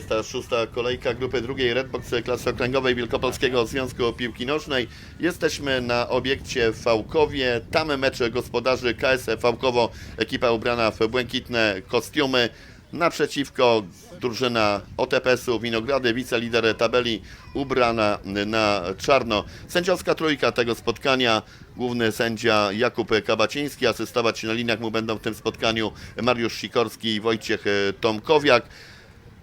26. kolejka grupy drugiej Redbox klasy okręgowej Wielkopolskiego Związku Piłki Nożnej. Jesteśmy na obiekcie w Fałkowie. Tam mecz gospodarzy KSF Fałkowo. Ekipa ubrana w błękitne kostiumy. Naprzeciwko drużyna OTPS-u Winogrady, wicelider tabeli ubrana na czarno. Sędziowska trójka tego spotkania, główny sędzia Jakub Kabaciński, asystować na liniach mu będą w tym spotkaniu Mariusz Sikorski i Wojciech Tomkowiak.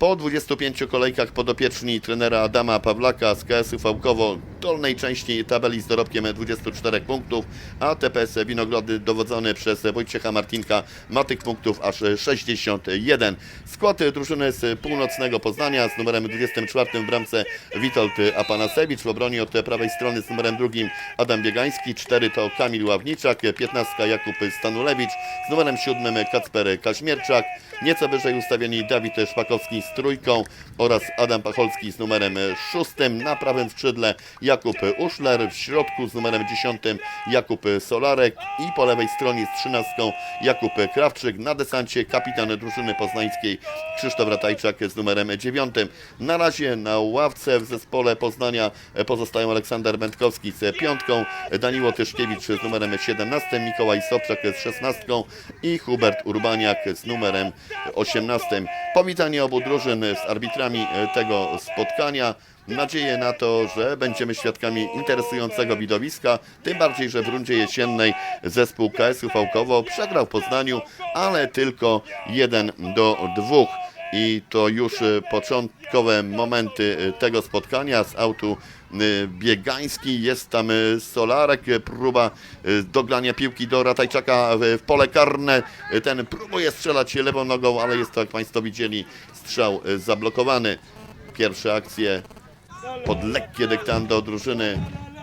Po 25 kolejkach podopieczni trenera Adama Pawlaka z KS-u Fałkowo dolnej części tabeli z dorobkiem 24 punktów, a TPS Winogrody dowodzony przez Wojciecha Martinka ma tych punktów aż 61. Skład drużyny z północnego Poznania z numerem 24 w bramce Witold Apanasewicz, w obronie od prawej strony z numerem drugim Adam Biegański, 4 to Kamil Ławniczak, 15 Jakub Stanulewicz, z numerem 7 Kacper Kaźmierczak, Nieco wyżej ustawieni Dawid Szpakowski z trójką oraz Adam Pacholski z numerem szóstym. Na prawym skrzydle Jakub Uszler, w środku z numerem 10 Jakub Solarek i po lewej stronie z trzynastką Jakub Krawczyk. Na desancie kapitan drużyny poznańskiej Krzysztof Ratajczak z numerem 9. Na razie na ławce w zespole Poznania pozostają Aleksander Będkowski z piątką, Daniło Tyszkiewicz z numerem 17, Mikołaj Sobczak z 16 i Hubert Urbaniak z numerem 18. Powitanie obu drużyn z arbitrami e, tego spotkania. Nadzieję na to, że będziemy świadkami interesującego widowiska, tym bardziej, że w rundzie jesiennej zespół KS-u Fałkowo przegrał w Poznaniu, ale tylko 1 do 2 i to już e, początkowe momenty e, tego spotkania z autu Biegański, jest tam e, Solarek, e, próba dogrania piłki do Ratajczaka w pole karne, ten próbuje strzelać lewą nogą, ale jest to jak Państwo widzieli strzał zablokowany. Pierwsze akcje pod lekkie dyktando drużyny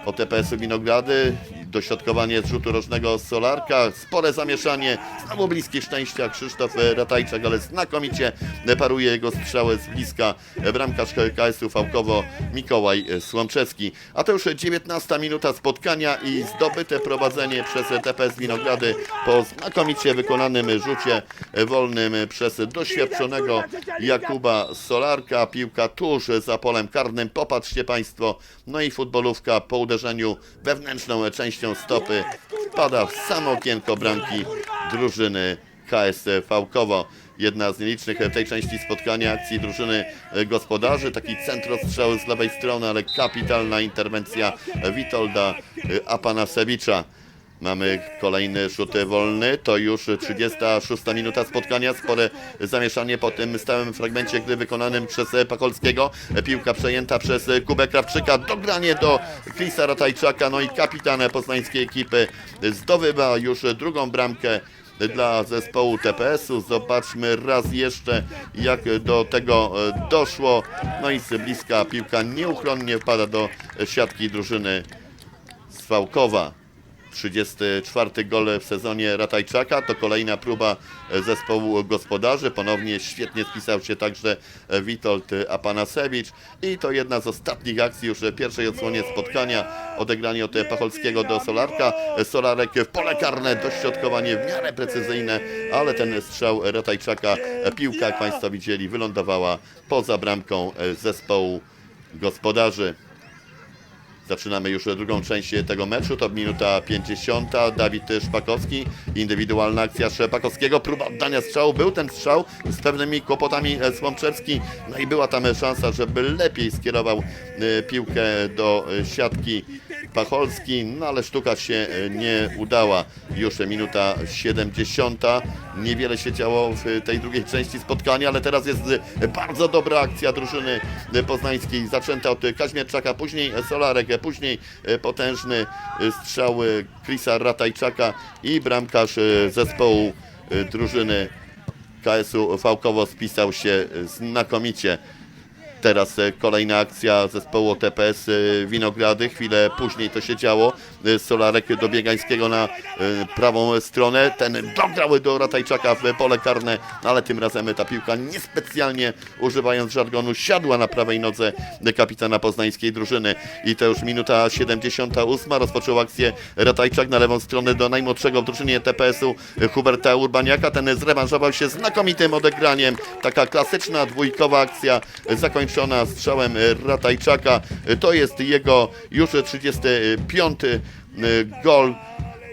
OTPS-u Winogrady. Dośrodkowanie z rzutu rożnego Solarka. Spore zamieszanie. Znowu bliskie szczęścia Krzysztof Ratajczak, ale znakomicie paruje jego strzały z bliska bramkarz KS-u Fałkowo Mikołaj Słomczewski. A to już 19 minuta spotkania i zdobyte prowadzenie przez TPS Winogrady po znakomicie wykonanym rzucie wolnym przez doświadczonego Jakuba Solarka. Piłka tuż za polem karnym. Popatrzcie Państwo. No i futbolówka po uderzeniu wewnętrzną częścią stopy wpada w samo okienko bramki drużyny KS Fałkowo. Jedna z nielicznych w tej części spotkania akcji drużyny gospodarzy. Taki centrostrzał z lewej strony, ale kapitalna interwencja Witolda Apanasewicza. Mamy kolejny rzut wolny, to już 36 minuta spotkania, spore zamieszanie po tym stałym fragmencie gry wykonanym przez Pakolskiego. Piłka przejęta przez Kubę Krawczyka, dogranie do Krisa Ratajczaka, no i kapitan poznańskiej ekipy zdobywa już drugą bramkę dla zespołu TPS-u. Zobaczmy raz jeszcze, jak do tego doszło. No i z bliska piłka nieuchronnie wpada do siatki drużyny Swałkowa. 34 gol w sezonie Ratajczaka. To kolejna próba zespołu gospodarzy. Ponownie świetnie spisał się także Witold Apanasewicz. I to jedna z ostatnich akcji już pierwszej odsłonie spotkania. Odegranie od Pacholskiego do Solarka. Solarek w pole karne, dośrodkowanie w miarę precyzyjne, ale ten strzał Ratajczaka, piłka jak Państwo widzieli, wylądowała poza bramką zespołu gospodarzy. Zaczynamy już drugą część tego meczu, to minuta 50. Dawid Szpakowski, indywidualna akcja Szpakowskiego, próba oddania strzału, był ten strzał z pewnymi kłopotami Słomczewski, no i była tam szansa, żeby lepiej skierował e, piłkę do e, siatki Pacholski, no ale sztuka się e, nie udała. Już minuta 70. Niewiele się działo w tej drugiej części spotkania, ale teraz jest bardzo dobra akcja drużyny poznańskiej, zaczęta od Kaźmierczaka, później Solarek, później potężny strzał Krisa Ratajczaka i bramkarz zespołu drużyny KS-u Fałkowo spisał się znakomicie. Teraz e, kolejna akcja zespołu TPS e, Winogrady. Chwilę później to się działo. E, Solarek do Biegańskiego na prawą stronę. Ten dograł do Ratajczaka w pole karne, no ale tym razem ta piłka niespecjalnie używając żargonu siadła na prawej nodze kapitana poznańskiej drużyny. I to już minuta 78. Rozpoczął akcję Ratajczak na lewą stronę do najmłodszego w drużynie TPS-u Huberta Urbaniaka. Ten zrewanżował się znakomitym odegraniem. Taka klasyczna dwójkowa akcja e, zakończona strzałem e, Ratajczaka. E, To jest jego już 35 e, gol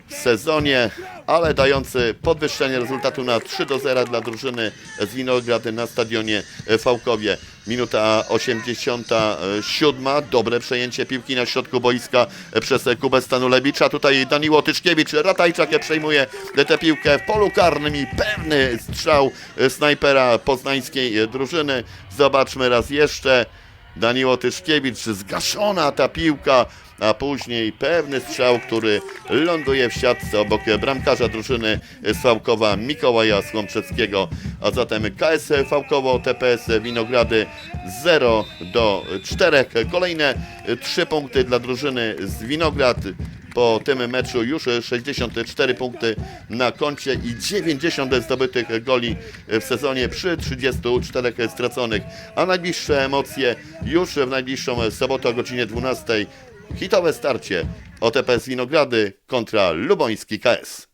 w sezonie, ale dający podwyższenie rezultatu na 3 do 0 dla drużyny z Winogrady na stadionie Fałkowie. Minuta 87. Dobre przejęcie piłki na środku boiska przez Kubę Stanulewicza. Tutaj Daniło Tyczkiewicz, Ratajczak przejmuje tę piłkę w polu karnym i pewny strzał snajpera poznańskiej drużyny. Zobaczmy raz jeszcze. Daniło Tyszkiewicz, zgaszona ta piłka, a później pewny strzał, który ląduje w siatce obok bramkarza drużyny Sławkowa Mikołaja Słomczewskiego. A zatem KS Fałkowo, TPS Winogrady 0 do 4. Kolejne 3 punkty dla drużyny z Winograd. Po tym meczu już 64 punkty na koncie i 90 zdobytych goli w sezonie przy 34 straconych. A najbliższe emocje już w najbliższą sobotę o godzinie 12. Hitowe starcie OTP z Winogrady kontra Luboński KS.